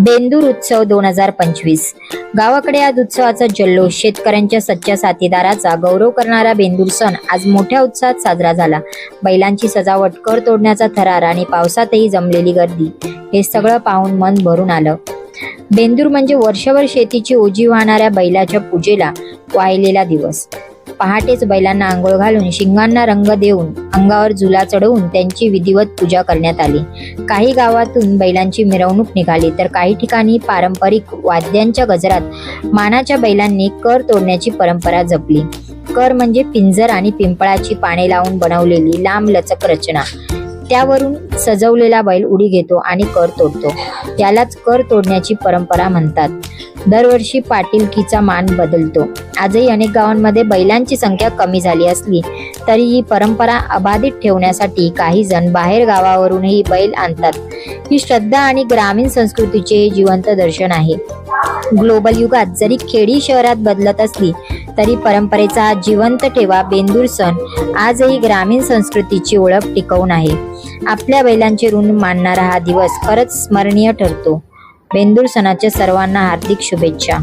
बेंदूर उत्सव दोन हजार पंचवीस. गावाकडे आज उत्सवाचा जल्लोष. शेतकऱ्यांच्या सच्च्या साथीदाराचा गौरव करणारा बेंदूर सण आज मोठ्या उत्साहात साजरा झाला. बैलांची सजावट कर तोडण्याचा थरार आणि पावसातही जमलेली गर्दी हे सगळं पाहून मन भरून आलं. बेंदूर म्हणजे वर्षभर शेतीची ओजी वाहणाऱ्या बैलाच्या पूजेला वाहिलेला दिवस. पहाटेच बैलांना आंघोळ घालून शिंगांना रंग देऊन अंगावर झुला चढवून त्यांची विधिवत पूजा करण्यात आली. काही गावातून बैलांची मिरवणूक निघाली तर काही ठिकाणी पारंपरिक वाद्यांच्या गजरात मानाच्या बैलांनी कर तोडण्याची परंपरा जपली. कर म्हणजे पिंजर आणि पिंपळाची पाने लावून बनवलेली लांब लचक रचना. त्यावरून सजवलेला बैल उडी घेतो आणि कर तोडतो. यालाच कर तोडण्याची परंपरा म्हणतात. दरवर्षी पाटीलकीचा मान बदलतो. आजही अनेक गावांमध्ये बैलांची संख्या कमी झाली असली तरी ही परंपरा अबाधित ठेवण्यासाठी काही जण बाहेर गावावरूनही बैल आणतात. ही श्रद्धा आणि ग्रामीण संस्कृतीचे जिवंत दर्शन आहे. ग्लोबल युगात जरी खेडी शहरात बदलत असली तरी परंपरेचा जिवंत ठेवा बेंदूर सण आजही ग्रामीण संस्कृतीची ओळख टिकवून आहे. आपल्या बैलांचे ऋण मानणारा हा दिवस खरंच स्मरणीय ठरतो. बेंदूर सणाच्या सर्वांना हार्दिक शुभेच्छा.